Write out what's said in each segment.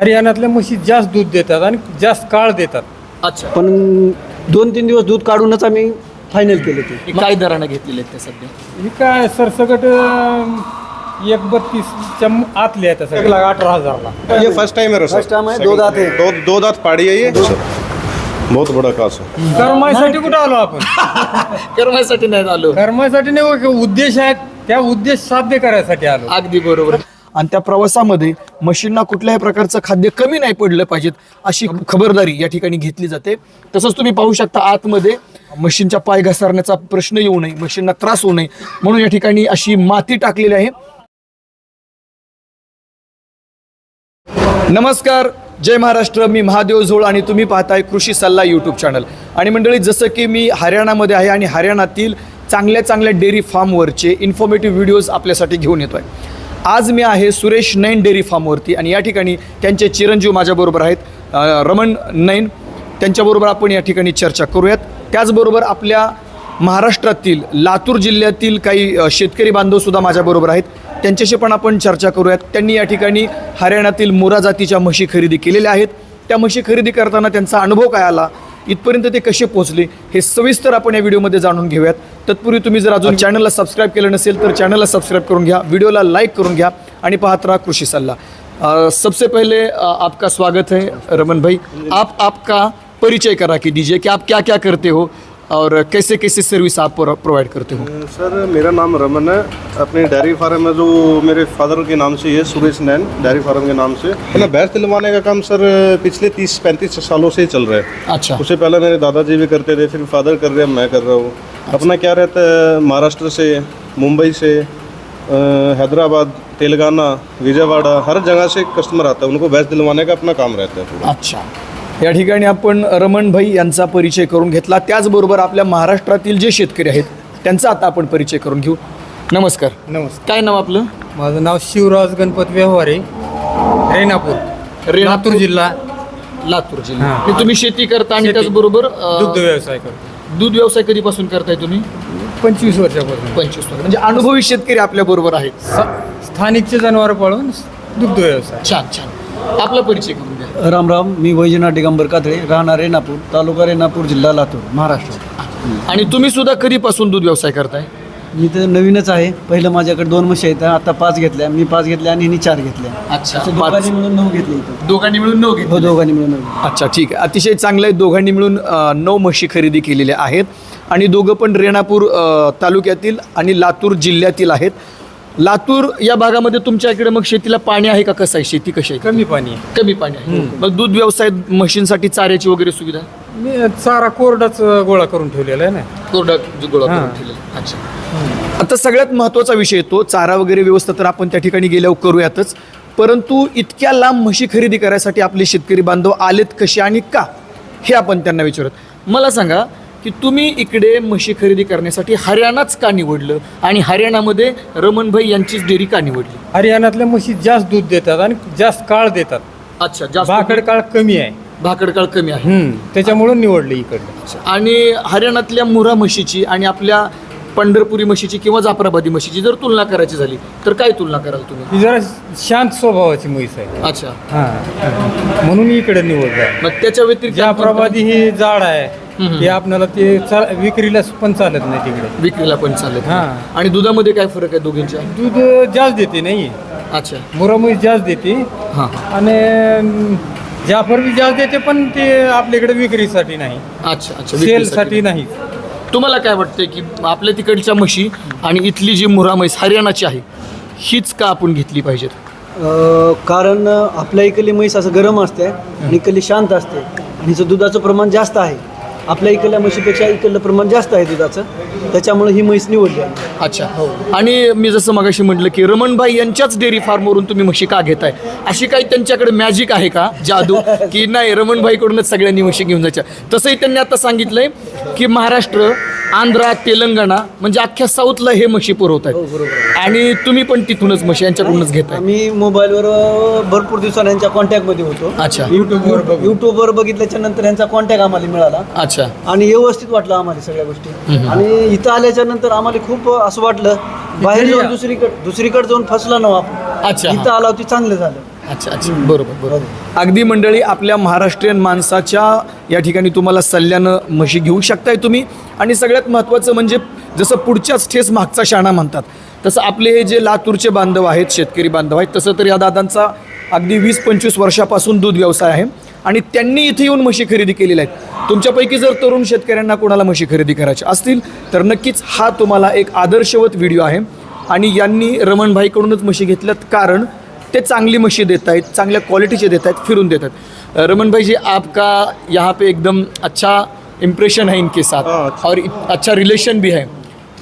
हरियाणातल्या म्हशी जास्त दूध देतात आणि जास्त काळ देतात. अच्छा. पण दोन तीन दिवस दूध काढूनच आम्ही फायनल केले ते. हे काय दरानं घेतलेले आहेत ते सध्या? ही काय सरसकट अं, एक बत्तीसच्या म- आतले आहेत सगळं. अठरा हजारला. ये फर्स्ट टाइम है First time है, दो दांत है। दो दो दांत पाड़ी है. ये बहुत बड़ा कास है कर्मासाठी कुठं आलो आपण? करण्यासाठी नाही आलो. कर्मासाठी नाही हो, उद्देश आहेत त्या उद्देश साध्य करायसाठी आलो. अगदी बरोबर. आणि त्या प्रवासामध्ये म्हशींना कुठल्याही प्रकारचं खाद्य कमी नाही पडलं पाहिजेत अशी खबरदारी या ठिकाणी घेतली जाते. तसंच तुम्ही पाहू शकता आतमध्ये म्हशींच्या पाय घसरण्याचा प्रश्न येऊ नये म्हशींना त्रास होऊ नये म्हणून या ठिकाणी अशी माती टाकलेली आहे. नमस्कार जय महाराष्ट्र मी महादेव झोळ आणि तुम्ही पाहताय कृषी सल्ला यूट्यूब चॅनल आणि मंडळी जसं की मी हरियाणामध्ये आहे आणि हरियाणातील चांगल्या चांगल्या डेअरी फार्मवरचे इन्फॉर्मेटिव्ह व्हिडिओज आपल्यासाठी घेऊन येतो आहे आज मी आहे सुरेश नैन डेअरी फार्मवरती आणि या ठिकाणी त्यांचे चिरंजीव माझ्याबरोबर आहेत रमण नैन. त्यांच्याबरोबर आपण या ठिकाणी चर्चा करूयात. त्याचबरोबर आपल्या महाराष्ट्रातील लातूर जिल्ह्यातील काही शेतकरी बांधवसुद्धा माझ्याबरोबर आहेत. त्यांच्याशी पण आपण चर्चा करूयात. त्यांनी या ठिकाणी हरियाणातील मुरा जातीच्या म्हशी खरेदी केलेल्या आहेत. त्या म्हशी खरेदी करताना त्यांचा अनुभव काय आला? इथपर्यंत ते कसे पोहोचले हे सविस्तर आपण या व्हिडिओमध्ये जाणून घेऊयात. तत्पूर्वी तुम्ही जर अजून चॅनलला सबस्क्राईब केलं नसेल तर चॅनलला सबस्क्राईब करून घ्या व्हिडिओला लाईक करून घ्या आणि पाहत राहा कृषी सल्ला. सबसे पहले आपका स्वागत है रमन भाई. आप आपका परिचय करा कि दीजिए कि आप क्या क्या करते हो? और कैसे कैसे सर्विस आप प्रोवाइड करते हो? सर मेरा नाम रमन है। अपने डेयरी फार्म है जो मेरे फादर के नाम से ही सुरेश नैन डेयरी फार्म के नाम से। है ना भैंस दिलवाने का काम सर पिछले तीस पैंतीस सालों से ही चल रहा है। अच्छा। उससे पहले मेरे दादाजी भी करते थे फिर फादर कर रहे हैं मैं कर रहा हूँ। अच्छा। अपना क्या रहता है महाराष्ट्र से मुंबई से हैदराबाद तेलंगाना विजयवाड़ा हर जगह से कस्टमर आता है उनको भैंस दिलवाने का अपना काम रहता है अच्छा। या ठिकाणी आपण रमण भाई यांचा परिचय करून घेतला. त्याचबरोबर आपल्या महाराष्ट्रातील जे शेतकरी आहेत त्यांचा आता आपण परिचय करून घेऊ. नमस्कार. नमस्कार. काय नाव आपलं? माझं नाव शिवराज गणपत व्यवहारे रेणापूर रेणापूर. लातूर जिल्हा. लातूर जिल्हा. हां. आणि तुम्ही शेती करता आणि शेती. त्याचबरोबर अ, दुग्ध व्यवसाय करतो. दूध व्यवसाय कधीपासून करताय तुम्ही? पंचवीस वर्षापासून. पंचवीस वर्ष. म्हणजे अनुभवी शेतकरी आपल्या बरोबर आहेत. स- स्थानिकचे जनावर पाळून दुग्ध व्यवसाय. छान छान. आपला परिचय करून द्या. राम राम मी वैजनाथ दिगंबर कातळे राहणार रेणापूर तालुका रेणापूर जिल्हा लातूर महाराष्ट्र. आणि तुम्ही सुद्धा कधीपासून दूध व्यवसाय करताय? मी तर नवीनच आहे. पहिलं माझ्याकडे दोन म्हशी आहेत आता पाच घेतल्या. मी पाच घेतल्या आणि हिने चार घेतल्या. अच्छा असे. दोघांनी मिळून नऊ घेतले इथं. दोघांनी मिळून नऊ घेतले. हो दोघांनी मिळून नऊ अच्छा ठीक आहे. अतिशय चांगलं आहे. दोघांनी मिळून अ, नऊ म्हशी खरेदी केलेल्या आहेत. आणि दोघं पण रेणापूर अ, तालुक्यातील आणि लातूर जिल्ह्यातील आहेत. लातूर या भागामध्ये तुमच्या इकडे मग शेतीला पाणी आहे का कसं आहे? शेती कशी आहे? कमी पाणी आहे. कमी पाणी आहे. मग दूध व्यवसाय म्हशींसाठी चाऱ्याची वगैरे सुविधा? मी चारा कोरडाच गोळा करून ठेवलेला आहे ना. कोरडा गोळा करून हां. ठेवलेला. अच्छा. आता सगळ्यात महत्त्वाचा विषय येतो चारा वगैरे व्यवस्था तर आपण त्या ठिकाणी गेल्यावर करूयातच. परंतु इतक्या लांब म्हशी खरेदी करायसाठी आपले शेतकरी बांधव आलेत कसे आणि का? हे आपण त्यांना विचारत मला सांगा की तुम्ही इकडे म्हशी खरेदी करण्यासाठी हरियाणाच का निवडलं? आणि हरियाणामध्ये रमणभाई यांचीच डेअरी का निवडली? हरियाणातल्या म्हशी जास्त दूध देतात आणि जास्त काळ देतात. अच्छा जास्त भाकड काळ कमी आहे. भाकड काळ कमी आहे. त्याच्यामुळं निवडलं इकडलं आणि हरियाणातल्या मुरा म्हशीची आणि आपल्या पंढरपुरी म्हशीची किंवा जाफराबादी म्हशीची जर तुलना करायची झाली तर काय तुलना कराल तुम्ही? ही जरा शांत स्वभावाची म्हैस आहे. अच्छा. हा म्हणून इकडे निवडलं मग त्याच्या व्यतिरिक्त जाफराबादी ही जाड आहे. ते आपल्याला ते चा- विक्रीला पण चालत नाही तिकडे. विक्रीला पण चालेल हा. आणि दुधामध्ये काय फरक आहे दोघींच्या? दूध जास्त देते नाही. अच्छा. मुरा म्हैस जास्त देते. हां. आणि अं, जाफर बी जास्त देते पण ते आपल्याकडे विक्रीसाठी नाही. अच्छा अच्छा सेलसाठी विक्रीसाठी. नाही. तुम्हाला काय वाटतंय की आपल्या तिकडच्या म्हशी आणि इथली जी मुरा म्हैस हरियाणाची आहे हीच का आपण घेतली पाहिजेत? अं, कारण आपल्या इकडली म्हैस असं गरम असते आणि इकडली शांत असते आणि हिचं दुधाचं प्रमाण जास्त आहे. आपल्या इकडल्या म्हशीपेक्षा इकडलं प्रमाण जास्त आहे दुधाचं. त्याच्यामुळे ही म्हैस निवडली आहे. अच्छा. आणि मी जसं मगाशी म्हटलं की रमणभाई यांच्याच डेअरी फार्मवरून तुम्ही म्हशी का घेताय? अशी काही त्यांच्याकडे मॅजिक आहे का जादू? की नाही रमणभाईकडूनच सगळ्यांनी म्हशी घेऊन जायच्या. तसंही त्यांनी आता सांगितलंय की महाराष्ट्र आंध्रा तेलंगणा म्हणजे अख्ख्या साऊथला हे म्हशी पुरवत हो आहेत बरोबर आणि तुम्ही पण तिथूनच म्हशी यांच्याकडूनच घेताय. आम्ही मोबाईलवर अं, भरपूर दिवसांनी यांच्या कॉन्टॅक्टमध्ये होतो. अच्छा. युट्यूबवर युट्यूबवर बघितल्याच्या नंतर यांचा कॉन्टॅक्ट आम्हाला मिळाला. अच्छा. आणि व्यवस्थित वाटलं आम्हाला सगळ्या गोष्टी. आणि इथं आल्याच्यानंतर आम्हाला खूप असं वाटलं. बाहेर जाऊन या. दुसरीकडे दुसरीकडे जाऊन फसला ना आपण. अच्छा इथं आला होती चांगलं झालं. अच्छा अच्छा. बरोबर बरोबर. अगदी मंडळी आपल्या महाराष्ट्रीयन माणसाच्या या ठिकाणी तुम्हाला सल्ल्यानं म्हशी घेऊ शकताय तुम्ही. आणि सगळ्यात महत्त्वाचं म्हणजे जसं पुढच्याच ठेस मागचा शाणा म्हणतात तसं आपले हे जे लातूरचे बांधव आहेत शेतकरी बांधव आहेत तसं तर या दादांचा अगदी वीस पंचवीस वर्षापासून दूध व्यवसाय आहे. आणि त्यांनी इथे येऊन म्हशी खरेदी केलेल्या आहेत. तुमच्यापैकी जर तरुण शेतकऱ्यांना कोणाला म्हशी खरेदी करायच्या असतील तर नक्कीच हा तुम्हाला एक आदर्शवत व्हिडिओ आहे. आणि यांनी रमणभाईकडूनच म्हशी घेतल्यात. कारण ते चांगली म्हशी देत आहेत चांगल्या क्वालिटीचे देत आहेत फिरून देत आहेत रमन भाई जी आपका यहाँ पे एकदम अच्छा इम्प्रेशन है इनके साथ। और अच्छा रिलेशन भी है।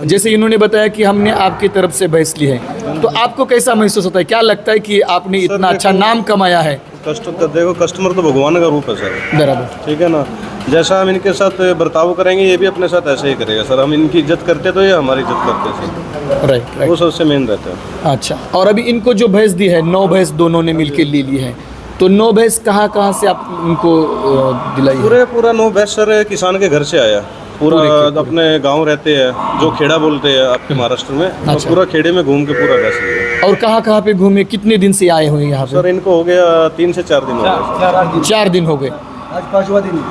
जैसे इन्होंने बताया कि हमने आपकी तरफ से भैंस ली है। तो आपको कैसा महसूस होता है? क्या लगता है कि आपने इतना अच्छा नाम कमाया है? कस्टमर देखो कस्टमर तो भगवान का रूप है सर। बराबर। ठीक है ना? जैसा हम इनके साथ बर्ताव करेंगे ये भी अपने साथ ऐसे ही करेगा सर। हम इनकी इज़्ज़त करते तो ये हमारी इज़्ज़त करते सर। राइट राइट वो सबसे मेन रहता है। अच्छा और अभी इनको जो भैंस दी है नौ भैंस दोनों ने मिलके ले ली है तो नौ भैंस कहाँ कहाँ से आप उनको अ, दिलाई पूरे पूरा नौ भैंस सर किसान के घर से आया। पूरा अपने गाँव रहते हैं जो खेड़ा बोलते हैं आपके महाराष्ट्र में तो अच्छा। पूरा खेड़े में घूम के पूरा रह लिया और कहाँ कहाँ पे घूमे? कितने दिन से आए हुए यहाँ पे? सर इनको हो गया तीन से चार दिन हो गए। चार दिन। हो गए। आज पाचवा दिन।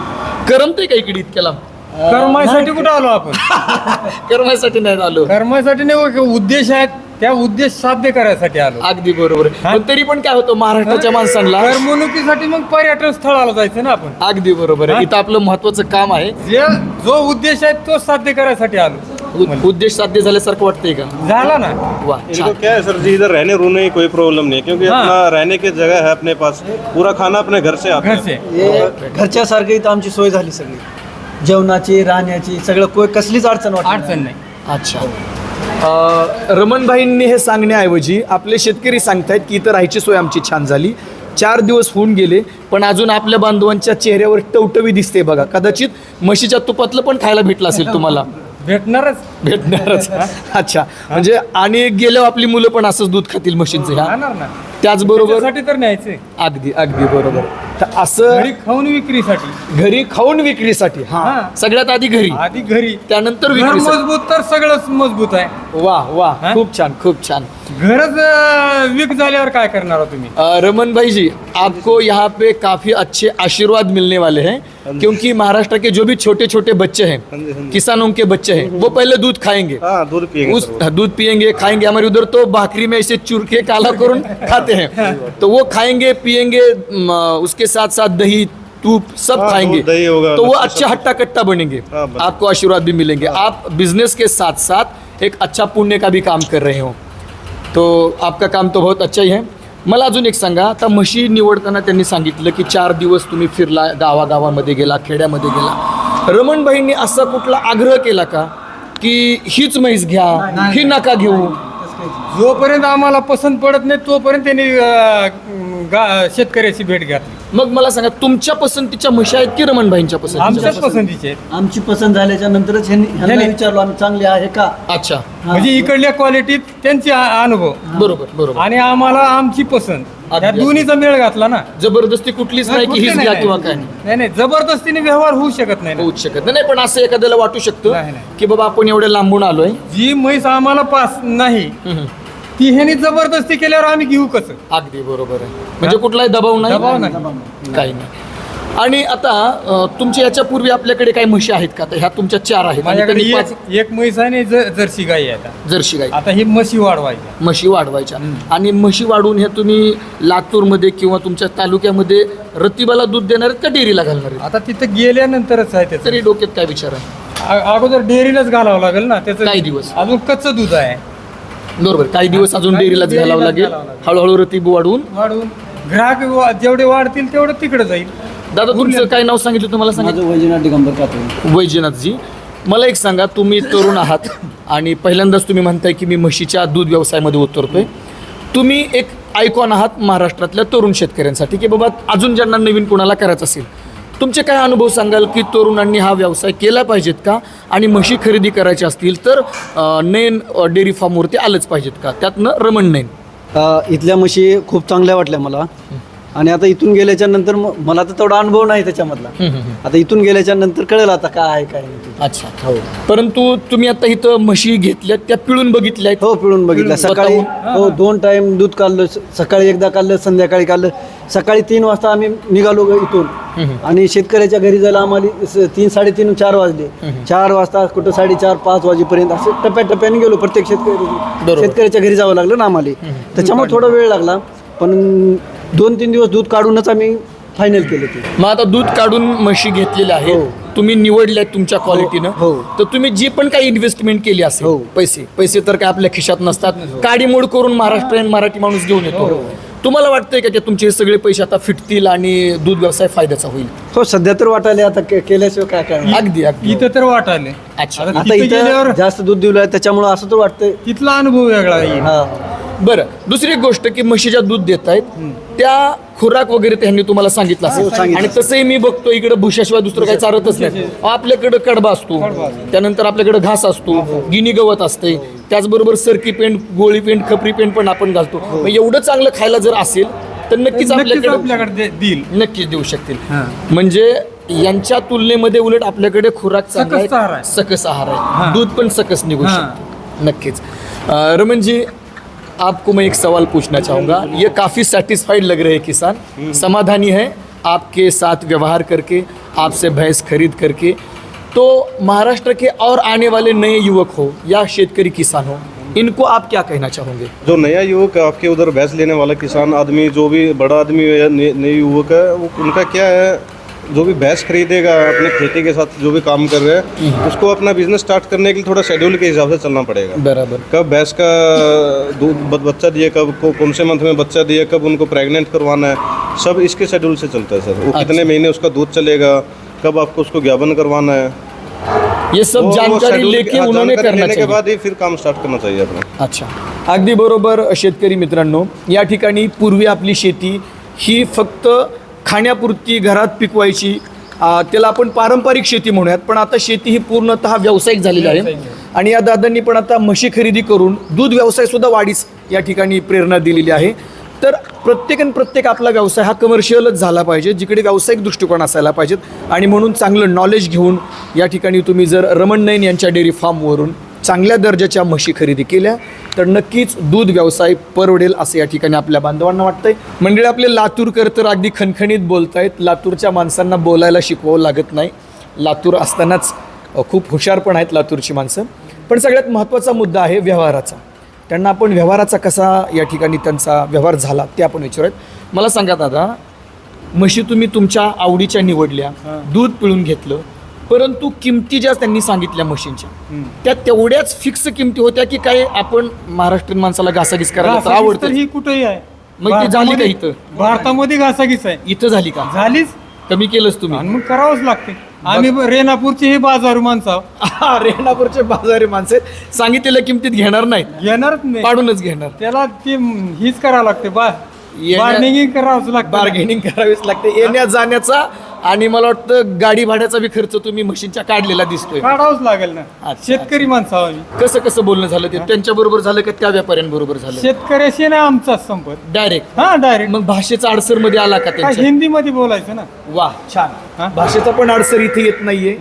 करमते का इकडे इतक्या लांब कर्मासाठी कुठं आलो आपण? कर्मासाठी नाही आलो। कर्मासाठी नाही उद्देश आहेत त्या उद्देश साध्य करायसाठी आलो. अगदी बरोबर. पण तरी पण काय होतं महाराष्ट्राच्या माणसांना करमणुकीसाठी मग पर्यटन स्थळाला जायचं ना आपण. अगदी बरोबर आहे. इथं आपलं महत्वाचं काम आहे. जे जो उद्देश आहे तो साध्य करायसाठी आलो. उ- उद्देश साध्य झाल्यासारखं वाटतंय का? झाला ना? वा इनको छान. क्या है सर जी इधर रहने रूने की कोई प्रॉब्लम नहीं है क्योंकि हाँ। अपना रहने की जगह है अपने पास। पूरा खाना अपने घर से आता घर है से। हे घरच्यासारखं इथं आमची सोय झाली सगळी. जेवणाची राहण्याची सगळं कोय कसलीच अडचण वाटत अडचण नाही. अच्छा. रमणभाईंनी हे सांगण्याऐवजी आपले शेतकरी सांगतायत की इथं राहायची सोय आमची छान झाली. चार दिवस होऊन गेले पण अजून आपल्या बांधवांच्या चेहऱ्यावर टवटवी दिसते बघा. कदाचित म्हशीच्या तुपातलं पण खायला भेटलं असेल तुम्हाला. भेटणारच. भेटणारच. अच्छा. म्हणजे आणि गेल्यावर आपली मुलं पण असंच दूध खातील म्हशींचं ह्या. त्याचबरोबर तर न्यायचे अगदी अगदी बरोबर. तर असं घरी खाऊन विक्रीसाठी. घरी खाऊन विक्रीसाठी हा. हा. सगळ्यात आधी घरी. आधी घरी. त्यानंतर घर मजबूत तर सगळंच मजबूत आहे. वा वा. हा? खूप छान खूप छान. घरच अं, विक झाल्यावर काय करणार आहोत तुम्ही? अ, रमन भाई जी आपको यहाँ पे काफी अच्छे आशीर्वाद मिलने वाले हैं क्योंकि महाराष्ट्र के जो भी छोटे छोटे बच्चे हाँ जी, हैं हाँ जी। किसानों के बच्चे हैं वो पहले दूध खाएंगे। हाँ दूध पिएंगे उस सर वो। दूध पिएंगे खाएंगे। हमारे उधर तो भाकरी में ऐसे चुरके काला करून खाते हैं। तो वो खाएंगे पिएंगे म, उसके साथ साथ दही तूप सब हाँ, खाएंगे दही होगा, तो वो अच्छा हट्टा कट्टा बनेंगे। हाँ। आपको आशीर्वाद भी मिलेंगे। आप बिजनेस के साथ साथ एक अच्छा पुण्य का भी काम कर रहे हो। तो आपका काम तो बहुत अच्छा ही है। मला अजून एक सांगा आता म्हशी निवडताना त्यांनी सांगितलं की चार दिवस तुम्ही फिरला गावागावामध्ये गेला खेड्यामध्ये गेला. रमणबाईंनी असा कुठला आग्रह केला का की हीच म्हैस घ्या ही नका घेऊ? जोपर्यंत आम्हाला पसंत पडत नाही तोपर्यंत त्यांनी गा- शेतकऱ्याची भेट घातली. मग मला सांगा तुमच्या पसंतीच्या म्हशी आहेत की रमणबाईंच्या पसंतीच्या आमच्याच पसंतीचे आहेत. आमची पसंत झाल्याच्या नंतरच ह्यांनी विचारलो आम्ही चांगली आहे का? अच्छा. म्हणजे इकडल्या क्वालिटीत त्यांचे आ- अनुभव. बरोबर बरोबर. आणि आम्हाला आमची पसंत. अगदी, या अगदी. दोन्हीचा मेळ घातला ना. जबरदस्ती कुठलीच नाही की हीच नाही, घ्या किंवा नाही. काय नाही. नाही नाही जबरदस्तीने व्यवहार होऊ शकत नाही ना. होऊच शकत नाही. नाही पण असं एखाद्याला वाटू शकतं नाही, नाही. की बाबा आपण एवढे लांबून आलोय. जी म्हैस आम्हाला पास नाही हम्म. ती ह्यानी जबरदस्ती केल्यावर आम्ही घेऊ कसं? अगदी बरोबर आहे. म्हणजे कुठलाही दबाव नाही. दबाव नाही. काही नाही. आणि आता अं, तुमच्या याच्या पूर्वी आपल्याकडे काही म्हशी आहेत का? आता ह्या तुमच्या चार आहेत. आणि माझ्याकडे त्यांनी एक पाच एक म्हैस आहे आणि ज- जर्सी गाई आहे आता जर्शी गाई. आता ही म्हशी वाढवायची म्हशी वाढवायच्या. आणि म्हशी वाढवून ह्या तुम्ही लातूरमध्ये किंवा तुमच्या तालुक्यामध्ये रतिबाला दूध देणार आहेत का डेअरीला घालणार आहेत? आता तिथं गेल्यानंतरच आहे त्याचं. तरी डोक्यात काय विचार आहे? अगोदर डेअरीलाच घालावं लागेल ना त्याचं काही दिवस. अजून कच्चं दूध आहे. बरोबर. काही दिवस अजून डेअरीलाच घालावं लागेल. डेअरीलाच घालावं लागेल. हळूहळू रतीब वाढवून. वाढवून. ग्राहक वा- जेवढे वाढतील तेवढं तिकडे जाईल. दादा तुमचं काय नाव सांगितलं तुम्हाला सांगितलं? माझं वैजनाथ दिगंबर कातळे वैजनाथजी. मला एक सांगा तुम्ही तरुण आहात आणि पहिल्यांदाच तुम्ही म्हणताय की मी म्हशीच्या दूध व्यवसायामध्ये उतरतोय. तुम्ही एक आयकॉन आहात महाराष्ट्रातल्या तरुण शेतकऱ्यांसाठी की बाबा अजून ज्यांना नवीन कोणाला करायचं असेल तुमचे काय अनुभव सांगाल की तरुणांनी हा व्यवसाय केला पाहिजेत का? आणि म्हशी खरेदी करायच्या असतील तर नैन डेअरी फार्मवरती आलंच पाहिजेत का? त्यातनं रमण नैन इथल्या म्हशी खूप चांगल्या वाटल्या मला. आणि आता इथून गेल्याच्यानंतर म- मला तर तेवढा अनुभव नाही त्याच्यामधला. आता इथून गेल्याच्यानंतर कळेल आता काय आहे काय नाही. ते. अच्छा. हो. परंतु तुम्ही आता इथं म्हशी घेतल्या त्या पिळून बघितल्या आहेत हो पिळून बघितलं पिळून सकाळी स्वतःहून? हो दोन टाइम दूध काढलं स- सकाळी एकदा काढलं संध्याकाळी काढलं. सकाळी तीन वाजता आम्ही निघालो ग इथून. आणि शेतकऱ्याच्या घरी जायला आम्हाला स- तीन साडेतीन चार वाजले. चार वाजता कुठं साडेचार पाच वाजेपर्यंत असं टप्प्याटप्प्याने गेलो. प्रत्येक शेतकरी बरोबर. शेतकऱ्याच्या घरी जावं लागलं ना आम्हाला. त्याच्यामुळे थोडा वेळ लागला. पण दोन तीन दिवस दूध काढूनच आम्ही फायनल केले ते. मग आता दूध काढून म्हशी घेतलेल्या आहेत हो. तुम्ही निवडल्या तुमच्या क्वालिटीनं हो. तर तुम्ही जी पण काही इन्व्हेस्टमेंट केली असेल हो. पैसे पैसे तर काय आपल्या खिशात नसतात. काडीमोड करून महाराष्ट्रीयन मराठी माणूस घेऊन येतो. तुम्हाला वाटतंय का की तुमचे हे सगळे पैसे आता फिटतील आणि दूध व्यवसाय फायद्याचा होईल? हो सध्या तर वाटायला आता के- केल्याशिवाय काय काय अगदी अगदी. इथं तर वाटाले अच्छा. आता गेल्यावर जास्त दूध दिलं त्याच्यामुळे असं तर वाटतंय. तिथला अनुभव वेगळा येईल. हा. बरं दुसरी एक गोष्ट की म्हशीच्या दूध देत आहेत त्या खुराक वगैरे त्यांनी तुम्हाला सांगितलं हो, असेल. आणि तसंही मी बघतो इकडे भुशाशिवाय दुसरं काही चारतच नाही. आपल्याकडे कडबा असतो त्यानंतर आपल्याकडे घास असतो गिनी गवत असते त्याचबरोबर सरकी पेंट गोळी पेंट खपरी पेंट पण आपण घालतो. मग एवढं चांगलं खायला जर असेल तर नक्कीच नक्कीच आपल्याकडे आपल्याकडे दे- देईल. नक्कीच देऊ शकतील. हां. म्हणजे यांच्या तुलनेमध्ये उलट आपल्याकडे खुराक चांगला सकस आहार आहे. सकस आहार आहे. हां. दूध पण सकस निघू हां. शकतं. नक्कीच. अ, रमन जी आपको मैं एक सवाल पूछना चाहूँगा। ये काफ़ी सेटिस्फाइड लग रहे किसान। समाधानी है आपके साथ व्यवहार करके, आपसे भैंस खरीद करके। तो महाराष्ट्र के और आने वाले नए युवक हो या शेतकरी किसान हो, इनको आप क्या कहना चाहोगे? जो नया युवक आपके उधर भैंस लेने वाला किसान, आदमी, जो भी बड़ा आदमी नए युवक है, वो उनका क्या है? जो भी भैंस खरीदेगा अपने खेती के साथ जो भी काम कर रहे हैं उसको अपना बिज़नेस स्टार्ट करने के लिए थोड़ा शेड्यूल के हिसाब से चलना पड़ेगा। बराबर। कब भैंस का दूध बच्चा दिए कब को कौन से मंथ में बच्चा दिए कब उनको प्रेग्नेंट करवाना है सब इसके शेड्यूल से चलता है सर। वो कितने महीने उसका दूध चलेगा कब आपको उसको ज्ञापन करवाना है। ये सब जानकारी लेके हाँ, उन्होंने करना लेने के चाहिए। बाद ही फिर काम स्टार्ट करना चाहिए अपना। अच्छा। अगदी बरोबर शेतकरी मित्रांनो या ठिकाणी पूर्वी आपली शेती ही फक्त खाण्यापुरती घरात पिकवायची त्याला आपण पारंपरिक शेती म्हणूयात. पण आता शेती ही पूर्णतः व्यावसायिक झालेली आहे. आणि या दादांनी पण आता म्हशी खरेदी करून दूध व्यवसाय सुद्धा वाढीस या ठिकाणी प्रेरणा दिलेली आहे. तर प्रत्येकन प्रत्येक आपला व्यवसाय हा कमर्शियलच झाला पाहिजे जिकडे व्यावसायिक दृष्टिकोन असायला पाहिजेत. आणि म्हणून चांगलं नॉलेज घेऊन या ठिकाणी तुम्ही जर रमण नयन यांच्या डेअरी फार्मवरून चांगल्या दर्जाच्या म्हशी खरेदी केल्या. तर नक्कीच दूध व्यवसाय परवडेल असं या ठिकाणी आपल्या बांधवांना वाटतंय. मंडळी आपले लातूरकर तर अगदी खणखणीत बोलतायत. लातूरच्या माणसांना बोलायला शिकवावं लागत नाही. लातूर असतानाच खूप हुशार पण आहेत लातूरची माणसं. पण सगळ्यात महत्त्वाचा मुद्दा आहे व्यवहाराचा. त्यांना आपण व्यवहाराचा कसा या ठिकाणी त्यांचा व्यवहार झाला ते आपण विचारूयात. मला सांगा दादा म्हशी तुम्ही तुमच्या आवडीच्या निवडल्या. दूध पिळून घेतलं. परंतु किमती ज्या त्यांनी सांगितल्या म्हशींच्या त्या तेवढ्याच फिक्स किमती होत्या की काय आपण महाराष्ट्रीयन माणसाला घासाघीस करायला आवडतं ही कुठेही आहे. मग ती झाली का इथं? भारतामध्ये घासाघीस आहे. इथं झाली का? झालीच. कमी केलंच तुम्ही. मग करावंच लागते. आम्ही रेणापूरचे हे बाजारू माणसं. हा, रेणापूरचे बाजारी माणसे सांगितलेल्या किमतीत घेणार नाहीत. घेणारच नाही. पाडूनच घेणार. त्याला ते हीच करावं लागते. बा बार्गेनिंग करावंच लागतं. बार्गेनिंग करावीच लागते. येण्या जाण्याचा आणि मला वाटतं गाडी भाड्याचा बी खर्च तुम्ही मशीनच्या काढलेला दिसतोय. काढावंच लागेल ना. अच्छा, शेतकरी माणसं आहोत आम्ही. कसं कसं बोलणं झालं ते? त्यांच्या बरोबर झालं का त्या व्यापाऱ्यांबरोबर झालं? शेतकऱ्याशी नाही आमचा संपर्क डायरेक्ट हा डायरेक्ट मग भाषेचा अडसरमध्ये आला का त्यांच्या? हिंदी मध्ये बोलायचं ना. वा. हा? छान भाषेचा पण अडसर इथे येत नाहीये.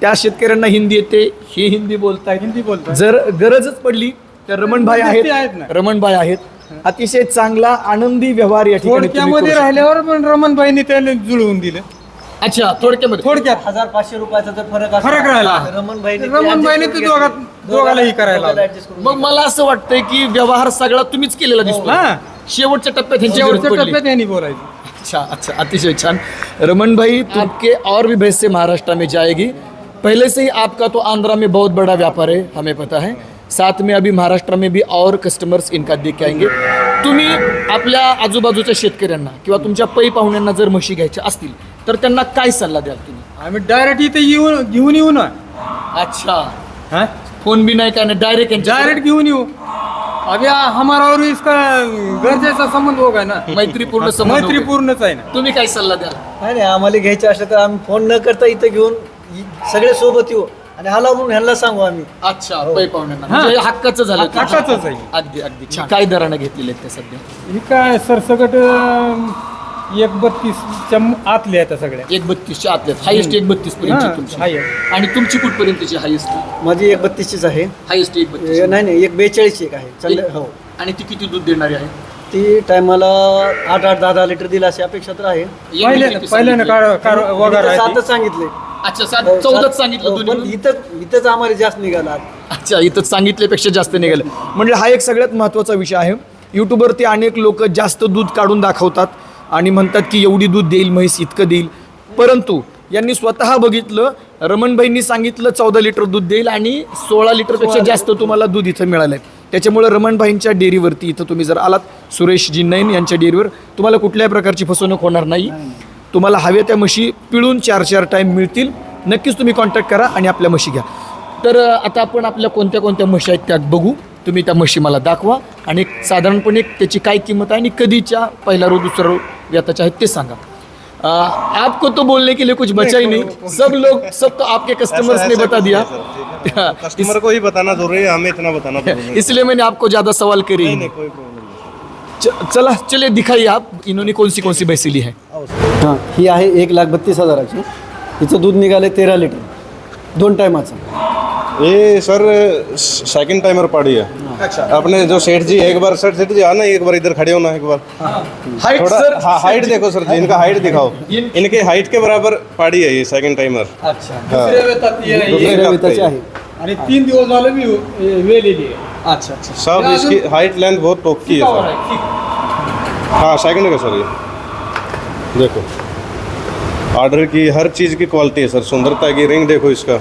त्या शेतकऱ्यांना हिंदी येते हे हिंदी बोलतायत. हिंदी बोलतात जर गरजच पडली तर रमणभाई ते आहेत. आहेत ना. रमणभाई आहेत. अतिशय चांगला आनंदी व्यवहार या ठिकाणी तुम्ही करू थोडक्यामध्ये शकता. राहिल्यावर पण रमणबाईंनी त्याला जुळवून दिलं. अच्छा थोडक्यामध्ये थोडक्यात हजार पाचशे रुपयाचा जर फरक असला, फरक राहिला. रमणभाईने ते रमणबाईने adjust ते करून दोघात घेतलं. दोघालाही करायला दोघाला लावलं. adjust करून मग मला असं वाटतंय की व्यवहार सगळा तुम्हीच केलेला दिसतो हा. शेवटच्या टप्प्यात ह्यांची शेवटच्या पडली. टप्प्यात यांनी बोलायचं अच्छा अच्छा अतिशय छान रमन भाई आपके और भी भैंस से महाराष्ट्र में जाएगी पहले से ही आपका तो आंध्रा में बहुत बड़ा व्यापार है हमें पता है साथ में अभी महाराष्ट्र में भी और कस्टमर्स इनका देख के आएंगे तुम्ही आपल्या आजूबाजूच्या शेतकऱ्यांना किंवा तुमच्या पै पाहुण्यांना जर म्हशी घ्यायच्या असतील तर त्यांना काय सल्ला द्याल तुम्ही? आम्ही डायरेक्ट इथे येऊन घेऊन येऊ ना. अच्छा. हा? फोन भी नाही काय नाही डायरेक्ट डायरेक्ट घेऊन येऊ. अभी आ- हमारा और इसका गरजेचा संबंध होगा ना. मैत्रीपूर्ण संबंध होते. मैत्रीपूर्णच आहे ना. तुम्ही काय सल्ला द्याल? नाही नाही आम्हाला घ्यायचं असलं तर आम्ही फोन न करता इथं घेऊन इ- सगळे सोबत येऊ. आणि हाला म्हणून ह्यांना सांगू आम्ही. अच्छा पै पाहुण्यांना हा. म्हणजे हे हक्काचं झालं. हक्काचंच आहे. अगदी अगदी छान. काय दरानं घेतलेले आहेत ते सध्या? ही काय सरसकट अं, एक बत्तीसच्या आतल्या आहेत सगळ्या. एक बत्तीसच्या आतल्यात हायेस्ट एक बत्तीस पर्यंत हां, तुमची. आणि तुमची कुठपर्यंतची हायेस्ट माझी एक बत्तीसचीच आहे. हायेस्ट एक बत्तीस. ए, नाही नाही एक बेचाळीस एक आहे. चांगलं हो. आणि ती किती दूध देणारी आहे? ती टायमाला आठ आठ दहा दहा लिटर दिला अशी अपेक्षा तर आहे. पहिल्यानं सांगितली? कार कार वगैरे इथं आहे ती. सातच सांगितले अच्छा सात हो, चौदाच सांगितलं हो, दोन्ही? इथं इथंच आम्हाला जास्त निघाला. अच्छा इथं सांगितल्यापेक्षा जास्त निघालं. म्हणजे हा एक सगळ्यात महत्त्वाचा विषय आहे. यूट्यूबवरती अनेक लोक जास्त दूध काढून दाखवतात आणि म्हणतात की एवढी दूध देईल म्हैस इतकं देईल. परंतु यांनी स्वतः बघितलं रमणबाईंनी सांगितलं चौदा लिटर दूध देईल आणि सोळा लिटरपेक्षा जास्त तुम्हाला दूध इथं मिळालं आहे त्याच्यामुळे रमणबाईंच्या डेअरीवरती इथं तुम्ही जर आलात सुरेशजी नैन यांच्या डेअरीवर तुम्हाला कुठल्याही प्रकारची फसवणूक होणार नाही. तुम्हाला हव्या त्या म्हशी पिळून चार चार टाईम मिळतील. नक्कीच तुम्ही कॉन्टॅक्ट करा आणि आपल्या म्हशी घ्या. तर आता आपण आपल्या कोणत्या कोणत्या म्हशी आहेत त्यात बघू. तुम्ही त्या म्हशी मला दाखवा. आणि साधारणपणे त्याची काय किंमत आहे आणि कधीच्या पहिला रो दुसरा रो व्यताच्या आहेत ते सांगा. आपको तो बोलने के लिए कुछ बचा ही नहीं. सब लोग सब तो आपके कस्टमर्स ने बता दिया. कस्टमर को ही बताना जरूरी है हमें इतना बताना इसलिए मैंने आपको ज़्यादा सवाल करी ही नहीं कोई चला चलिए दिखाइए आप इन्होंने कौन सी कौन सी भैंसी ली है? हां ही आहे एक लाख बत्तीस हजाराची. हिचं दूध निघाले तेरा लिटर. दोन टायमाचं. ये सर सेकंड टाइमर पाड़ी है अच्छा अपने जो सेठ जी एक बार सर सेठ जी आना एक बार इधर खड़े होना एक बार. हाइट थोड़ा सर हाँ, हाइट देखो सर जी इनका हाइट दिखाओ. इनके हाइट के बराबर पाड़ी है ये सेकंड टाइमर अच्छा आहे. वेतात वेताची आहे. आणि तीन दिवस झालं मी वेलेली आहे. अच्छा अच्छा. सब इसकी हाइट लेंथ बहुत टॉप की है सर. आहे. हाँ सेकंड का सर ये. देखो. ऑर्डर की हर चीज़ की क्वालिटी है सर. सुंदरता की रिंग देखो इसका.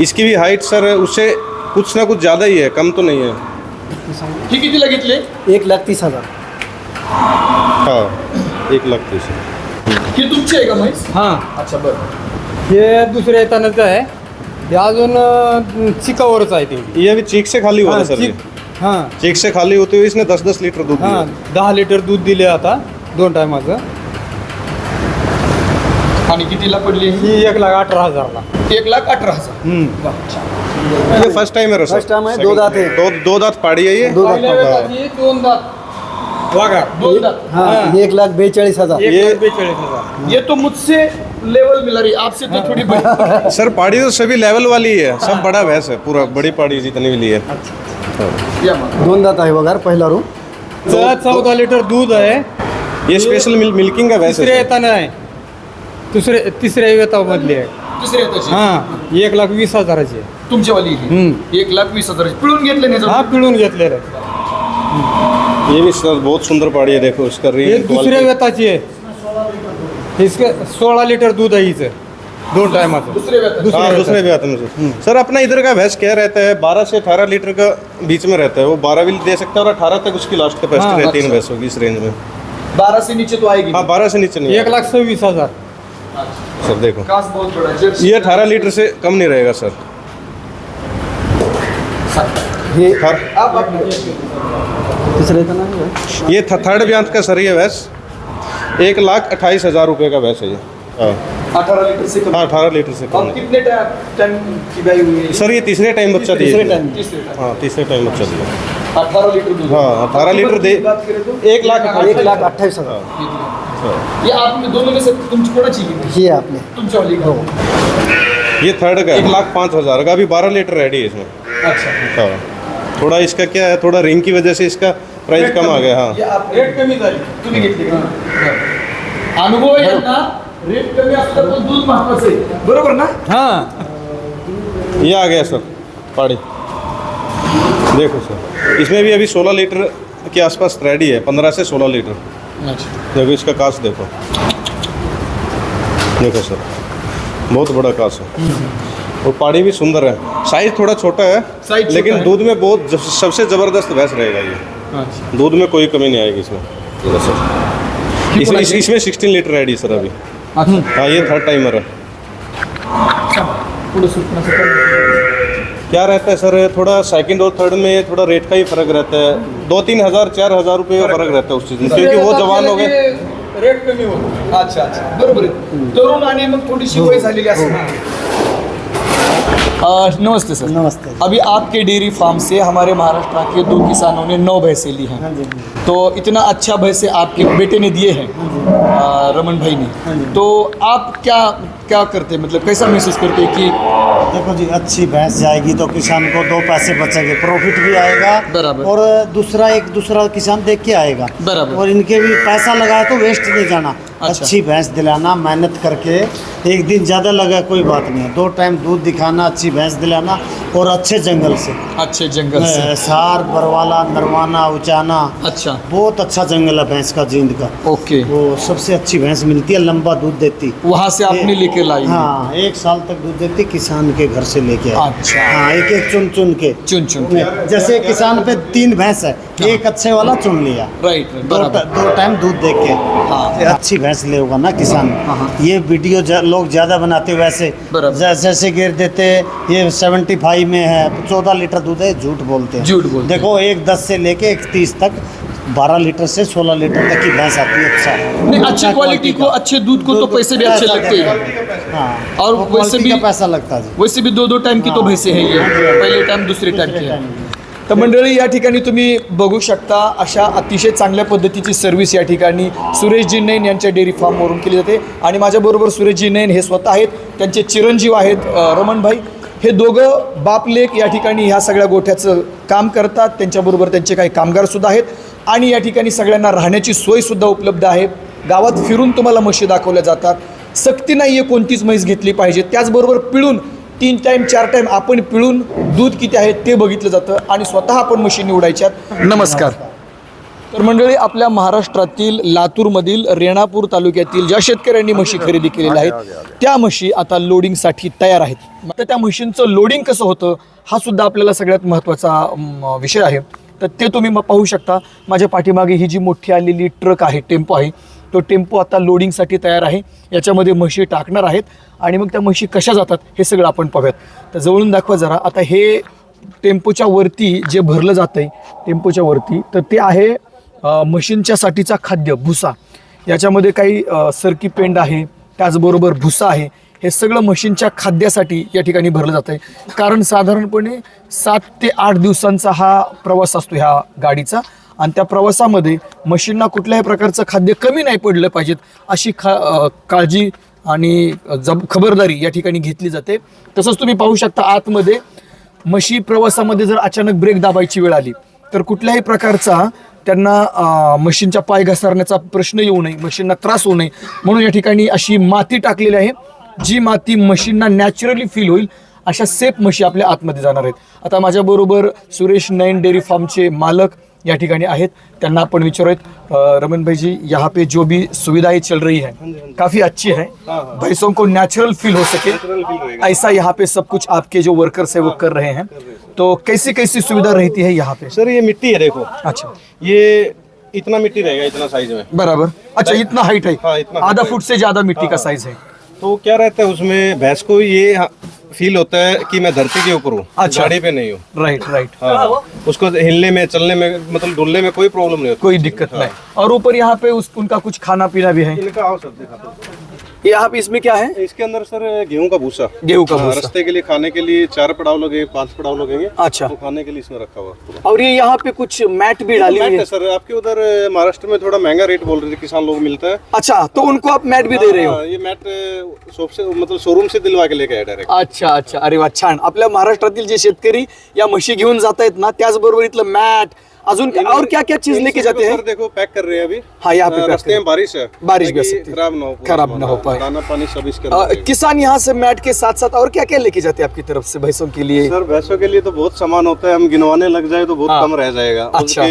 इसकी भी हाइट सर उससे कुछ ना कुछ ज़्यादा ही है कम तो नहीं है. ही कितीला घेतले एक लाख तीस हज़ार. हाँ एक लाख तीस ही तुमची आहे का म्हैस? हाँ. अच्छा बरं. हे दुसऱ्या येतानाच आहे. हे अजून अं, चिकावरच आहे ते. ये अभी चीक से खाली हुआ हां, है सर. ये चिक हां. चीक से खाली होते हुए इसने दस दस लीटर दूध हां दिया दहा लिटर दूध दिले आता दोन टायमाचं. आणि कितीला पडली? ही एक लाख अठरा हजारला. एक लाख अठरा हजार. ये फर्स्ट टाइम है सर. First time है, दो दांत है। दो दो दांत पाड़ी है? ये दो दांत पहिल्या दोन दात. वाघा. दोन दात. हां ही. एक लाख बेचाळीस हजार. एक ये- लाख बेचाळीस हजार. ये तो मुझसे. लेवल मिला रही आपसे तो थोड़ी बड़ी सर पाड़ी तो सभी लेवल वाली है। सब बड़ा भैंस है पूरा बड़ी पाड़ी जितनी भी ली है. दोन दात आहे वगार पहिला रू चला चौदा लिटर दूध आहे ये स्पेशल मिल, मिल्किंग का भैंस तिसऱ्या है। येताना आहे दुसरे तिसऱ्या येतामधली आहे दुसरी आहे त्याची एक लाख वीस हजाराची आहे तुमच्यावाली ही. हम्म. एक लाख वीस हज़ार पिळून घेतले नाही हा पिळून घेतलेलं आहे ये भी सर बहुत सुंदर पाड़ी है देखो इसका हे दुसऱ्या वेताची आहे इसके सोळा लिटर दूध आहे हिचं. दोन टायमाचं. दुसरे हाँ दूसरे भी आते हैं सर सर अपना इधर का भैंस क्या रहता है बारह से अठारह लीटर का बीच में रहता है वो बारह भी दे सकता है और अठारह तक उसकी लास्ट हाँ, कैपेसिटी रहती है इन अच्छा। भैंसों की इस रेंज में। बारा से नीचे तो आएगी। हाँ बारह से नीचे नहीं एक लाख सव्वीस हज़ार। सर देखो। है। ये अठारह लीटर से कम नहीं रहेगा सर। हे। ये थर्ड ब्यांत का सर ये भैंस। एक लाख अट्ठाईस हज़ार रुपये का है ये। हाँ। अठारह लीटर से कम। हाँ अठारह लीटर से कम। कितने टाइम की हुई है सर ये तीसरे टाइम बच्चा तिसरे दिए तीसरे टाइम। हाँ तीसरे टाइम बच्चा दिया। अठारह लीटर हाँ, 18 लीटर दे- तो? एक लाख एक लाख अठ्ठावीस हज़ार। हाँ। ये आप में दोनों में से कोणाची घेतली ही आहे आपले तुमच्यावाली का ये थर्ड का एक लाख पाँच हज़ार का। अभी बारह लीटर रेडी है इसमें। अच्छा। हाँ। थोड़ा इसका क्या है? थोड़ा रिंग की वजह से इसका प्राइस कम आ गया हाँ। ये आप रेट कमी झाली तुम्ही घेतली का. अनुभव आहे यांना रेट कमी असला तर दूध महत्वाचं आहे बरोबर ना? हाँ। ये आ गया सर पाड़ी। देखो सर इसमें भी अभी सोलह लीटर के आसपास रेडी है पंद्रह से सोलह लीटर। अच्छा। देखो इसका कास देखो। देखो सर बहुत बड़ा कास है। और पाड़ी भी सुंदर है। साइज़ थोड़ा छोटा है छोटा लेकिन है। दूध में बहुत ज- सबसे ज़बरदस्त भैंस रहेगा ये। दूध में कोई कमी नहीं आएगी इसमें। सर। इसमें इस- इसमें सिक्सटीन लीटर रेडी सर अभी। हाँ ये थर्ड टाइमर है। क्या रहता है सर थोड़ा सेकंड और थर्ड में थोड़ा रेट का ही फ़र्क रहता है। दो तीन हज़ार चार हज़ार रुपये का फ़र्क रहता है उस चीज़ में क्योंकि वो जवान हो गए। रेट कमी होतो अच्छा अच्छा। बरोबर तरुण आणि मग थोडीशी वय झालेली असेल नमस्ते सर। नमस्ते। अभी आपके डेयरी फार्म से हमारे महाराष्ट्र के दो किसानों ने नौ भैंसे ली हैं। हाँ तो इतना अच्छा भैंसे आपके बेटे ने दिए हैं रमन भाई हाँ ने तो आप क्या क्या करते मतलब कैसा महसूस करते हैं कि देखो जी अच्छी भैंस जाएगी तो किसान को दो पैसे बचेंगे प्रॉफिट भी आएगा बराबर। और दूसरा एक दूसरा किसान देख के आएगा। बराबर। और इनके भी पैसा लगाया तो वेस्ट नहीं जाना। अच्छा। अच्छी भैंस दिलाना मेहनत करके एक दिन ज़्यादा लगा कोई बात नहीं है। दो टाइम दूध दिखाना अच्छी भैंस दिलाना और अच्छे जंगल से। अच्छे जंगल से। सार बरवाला नरवाना उचाना। अच्छा। बहुत अच्छा जंगल है भैंस का जींद का। ओके। वो सबसे अच्छी भैंस मिलती है लंबा दूध देती। वहाँ से आपने लेके लाई हाँ एक साल तक दूध देती किसान के घर से लेके अच्छा। हाँ एक एक चुन चुन के। चुन चुन के। जैसे किसान पे तीन भैंस है एक अच्छे वाला चुन लिया। राइट दो, दो टाइम दूध दे के। हाँ। अच्छी भैंस ले होगा ना किसान। हाँ, हाँ। ये वीडियो लोग ज़्यादा बनाते वैसे। जैसे गिर देते ये सेवेंटी फाइव में है चौदह लीटर दूध है झूठ बोलते हैं। झूठ बोलते देखो एक दस से लेके एक तीस तक बारह लीटर से सोलह लीटर तक की भैंस आती है अच्छा। नहीं अच्छी क्वालिटी को अच्छे दूध को तो पैसे भी अच्छे लगते हैं। हाँ और वैसे भी- पैसा लगता है। वैसे भी दो दो टाइम की तो भैसे हैं ये पहिले टाइम दुसरे टाइम के हैं. तर मंडळी या ठिकाणी तुम्ही बघू शकता अशा अतिशय चांगल्या पद्धतीची सर्व्हिस या ठिकाणी सुरेशजी नैन यांच्या डेअरी फार्मवरून केली जाते. आणि माझ्याबरोबर सुरेशजी नैन हे स्वतः आहेत. त्यांचे चिरंजीव आहेत रमणभाई. हे दोघं बाप लेक या ठिकाणी ह्या सगळ्या गोठ्याचं काम करतात. त्यांच्याबरोबर त्यांचे काही कामगारसुद्धा आहेत. आणि या ठिकाणी सगळ्यांना राहण्याची सोयसुद्धा उपलब्ध आहे. गावात फिरून तुम्हाला म्हशी दाखवल्या जातात. सक्ती नाही आहे कोणतीच म्हैस घेतली पाहिजे. त्याचबरोबर पिळून तीन टाईम चार टाईम आपण पिळून दूध किती आहे ते बघितलं जातं आणि स्वतः आपण म्हशी निवडायच्यात. नमस्कार. तर मंडळी आपल्या महाराष्ट्रातील लातूरमधील रेणापूर तालुक्यातील ज्या शेतकऱ्यांनी म्हशी खरेदी केलेल्या आहेत त्या म्हशी आता लोडिंगसाठी तयार आहेत. आता त्या म्हशींचं लोडिंग कसं होतं हा सुद्धा आपल्याला सगळ्यात महत्त्वाचा विषय आहे. तर ते तुम्ही मग पाहू शकता. माझ्या पाठीमागे ही जी मोठी आलेली ट्रक आहे टेम्पो आहे तो टेम्पो आता लोडिंगसाठी तयार आहे. याच्यामध्ये म्हशी टाकणार आहेत आणि मग त्या म्हशी कशा जातात हे सगळं आपण पाहूयात. तर जवळून दाखवा जरा. आता हे टेम्पोच्या वरती जे भरलं जातं आहे टेम्पोच्या वरती तर ते आहे मशीनच्यासाठीचा म्हशींच्यासाठीचा खाद्य भुसा. याच्यामध्ये काही सरकी पेंड आहे त्याचबरोबर भुसा आहे हे सगळं म्हशींच्या खाद्यासाठी या ठिकाणी भरलं जातं आहे कारण साधारणपणे सात ते आठ दिवसांचा हा प्रवास असतो ह्या गाडीचा. आणि त्या प्रवासामध्ये म्हशींना कुठल्याही प्रकारचं खाद्य कमी नाही पडलं पाहिजेत अशी खा काळजी आणि जब खबरदारी या ठिकाणी घेतली जाते. तसंच तुम्ही पाहू शकता आतमध्ये म्हशी प्रवासामध्ये जर अचानक ब्रेक दाबायची वेळ आली तर कुठल्याही प्रकारचा त्यांना मशीनच्या पाय घसरण्याचा प्रश्न येऊ नये मशीनना त्रास होऊ नये म्हणून या ठिकाणी अशी माती टाकलेली आहे. जी माती म्हशींना नॅचरली फील होईल अशा सेफ म्हशी आपल्या आतमध्ये जाणार आहेत. आता माझ्याबरोबर सुरेश नैन डेअरी फार्मचे मालक या ठिकाणी आहेत. त्यांना आपण विचारूयात. रमन भाई जी यहाँ पे जो भी सुविधाएं चल रही है काफी अच्छी है। भैंसों को नेचुरल फील हो सके। ऐसा यहाँ पे सब कुछ आपके जो वर्कर्स है वो कर रहे हैं। तो कैसी कैसी सुविधा रहती है यहाँ पे? सर ये मिट्टी है देखो। अच्छा। ये इतना मिट्टी रहेगा इतना साइज में। बराबर। अच्छा इतना हाइट है। आधा। फुट से ज्यादा मिट्टी का साइज है। तो क्या रहता है उसमें? भैंस को ये फील होता है कि मैं धरती के ऊपर हूँ अच्छा। गाड़ी पे नहीं हूँ। राइट राइट हाँ। उसको हिलने में चलने में मतलब डुलने में कोई प्रॉब्लम नहीं होती। कोई दिक्कत नहीं। और ऊपर यहाँ पे उस उनका कुछ खाना पीना भी है? इनका हूँ। यहाँ पे इसमें क्या है? इसके अंदर सर गेहूं का भूसा। गेहूं का भूसा। रास्ते के लिए खाने के लिए चार पड़ाव लगेंगे पांच पड़ाव लगेंगे अच्छा। तो खाने के लिए इसमें रखा हुआ। और ये यहाँ पे कुछ मैट भी डाली हुई मैट है? सर आपके उधर महाराष्ट्र में थोड़ा महंगा रेट बोल रहे थे किसान लोग मिलता है। अच्छा तो उनको आप मैट भी दे रहे हो? ये मैट शॉप से मतलब शोरूम से दिलवा के लेके आए डायरेक्ट अच्छा अच्छा अरे वा छान। आपल्या महाराष्ट्रातील जे शेतकरी या म्हशी घेऊन जात आहेत ना त्याचबरोबर इथलं मॅट अजून और क्या क्या चीज़ लेके जाते हैं? देखो पैक कर रहे हैं अभी। हाँ, यहाँ पे रास्ते में बारिश है। बारिश भी। खराब ना हो खराब। ना हो पाए। दाना पानी सब इसके। किसान यहाँ से मैट के साथ साथ और क्या क्या लेके जाते हैं आपकी तरफ़ से भैंसों के लिए? सर भैंसों के लिए तो बहुत सामान होता है। हम गिनवाने लग जाए तो बहुत हाँ। कम रह जाएगा। अच्छा।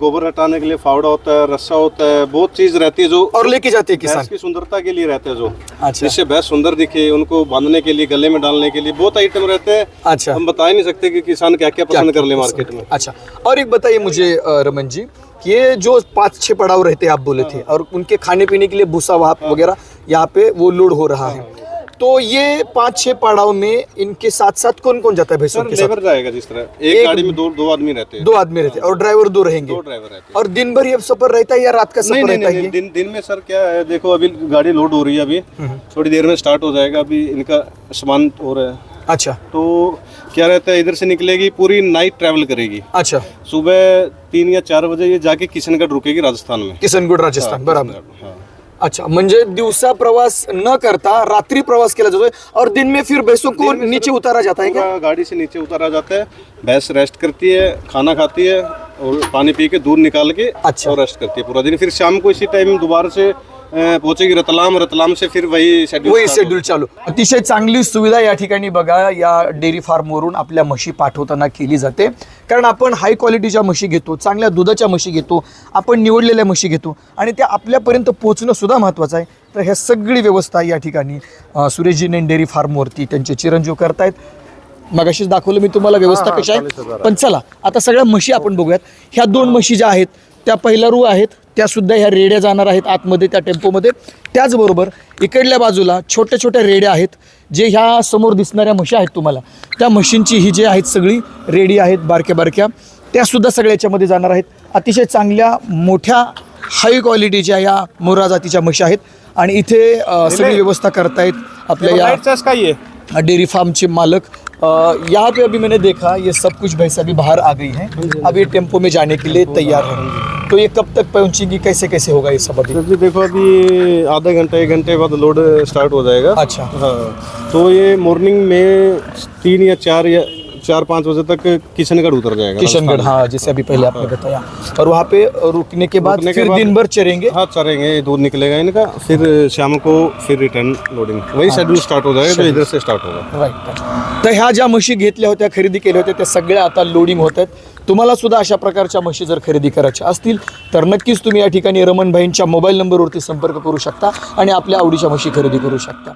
गोबर हटाने के लिए फावड़ा होता है रस्सा होता है बहुत चीज़ रहती है जो और लेके जाते हैं किसान? की सुंदरता के लिए रहते हैं जो। अच्छा। जिससे भैंस सुंदर दिखे उनको बांधने के लिए गले में डालने के लिए बहुत आइटम रहते हैं। अच्छा। हम बता ही नहीं सकते की किसान क्या क्या पसंद कर ले मार्केट में। अच्छा। और एक बताइए मुझे अ, रमन जी ये जो पाँच छह पड़ाव रहते हैं आप बोले थे और उनके खाने पीने के लिए भूसा वहाँ वगैरह यहाँ पे वो लोड हो रहा है। तो ये पाँच छह पड़ाव में इनके साथ साथ कौन कौन जाता है भैंसों के साथ? जाएगा जिस तरह। एक, गाड़ी में दो दो आदमी रहते हैं। दो आदमी रहते हैं और ड्राइवर दो रहेंगे। दो ड्राइवर रहते हैं। और दिन भर ये सफ़र रहता है या रात का सफ़र रहता है? दिन दिन में सर क्या है देखो अभी गाड़ी लोड हो रही है अभी। थोड़ी देर में स्टार्ट हो जाएगा अभी इनका सामान हो रहा है। अच्छा। तो क्या रहता है इधर से निकलेगी पूरी नाइट ट्रैवल करेगी। अच्छा। सुबह तीन या चार बजे ये जाके किशनगढ़ रुकेगी राजस्थान में। किसनगुड राजस्थान बराबर। हाँ। अच्छा म्हणजे दिवसा प्रवास न करता रात्रि प्रवास केला जातोय और दिन में फिर भैंसों को नीचे उतारा जाता है क्या? पूरा गाड़ी से नीचे उतारा जाता है भैंस रेस्ट करती है खाना खाती है और पानी पी के दूध निकाल के अच्छा। और रेस्ट करती है पूरा दिन। फिर शाम को इसी टाइम दोबारा से पहुंचेगी रतलाम रतलाम से फिर वही शेड्यूल वही शेड्यूल चालू. अतिशय चांगली सुविधा या ठिकाणी बघा या डेअरी फार्मवरून आपल्या म्हशी पाठवताना केली जाते. कारण आपण हाय क्वालिटीच्या म्हशी घेतो चांगल्या दुधाच्या म्हशी घेतो आपण निवडलेल्या म्हशी घेतो आणि त्या आपल्यापर्यंत पोहोचणं सुद्धा महत्त्वाचं आहे. तर ह्या सगळी व्यवस्था या ठिकाणी सुरेशजी नेन डेअरी फार्मवरती त्यांचे चिरंजीव करतायत. मगाशीच दाखवलं मी तुम्हाला व्यवस्था कशा आहे पण चला आता सगळ्या म्हशी आपण बघूयात. ह्या दोन म्हशी ज्या आहेत त्या पहिला रू आहेत. त्या सुद्धा ह्या रेड्या जाणार आहेत आतमध्ये त्या टेम्पोमध्ये. त्याचबरोबर इकडल्या बाजूला छोट्या छोट्या रेड्या आहेत जे ह्या समोर दिसणाऱ्या म्हशी आहेत तुम्हाला. त्या म्हशींची ही जे आहेत सगळी रेडी आहेत बारक्या बारक्या. त्या सुद्धा सगळ्या याच्यामध्ये जाणार आहेत. अतिशय चांगल्या मोठ्या हाय क्वालिटीच्या या मोरा जातीच्या म्हशी आहेत. आणि इथे सगळी व्यवस्था करतायत आपल्या या डेयरी फार्म के मालक। यहाँ पे अभी मैंने देखा ये सब कुछ भैंस अभी बाहर आ गई हैं। अब ये टेंपो में जाने के लिए तैयार है। तो ये कब तक पहुँचेगी? कैसे कैसे होगा ये सब अभी? सर जी देखो अभी आधा घंटा एक घंटे बाद लोड स्टार्ट हो जाएगा। अच्छा। हाँ तो ये मॉर्निंग में तीन या चार या चार पाँच बजे तक किशनगढ़ उतर जाएगा किशनगढ़ हाँ जैसे अभी पहले आपने बताया। और वहाँ पे रुकने के बाद रुकने के फिर बाद- दिन भर चरेंगे? हाँ चरेंगे दूध निकलेगा इनका। फिर शाम को फिर रिटर्न लोडिंग वही शेड्यूल स्टार्ट हो जाएगा जो इधर से स्टार्ट होगा। राईट तर ह्या ज्या म्हशी घेतल्या होत्या खरेदी केल्या होत्या त्या सगळ्या आता लोडिंग होत आहेत. तुम्हाला सुद्धा अशा प्रकारच्या म्हशी जर खरेदी करायच्या असतील तर नक्कीच तुम्ही या ठिकाणी रमणभाईंच्या मोबाईल नंबरवरती संपर्क करू शकता आणि आपल्या आवडीच्या म्हशी खरेदी करू शकता.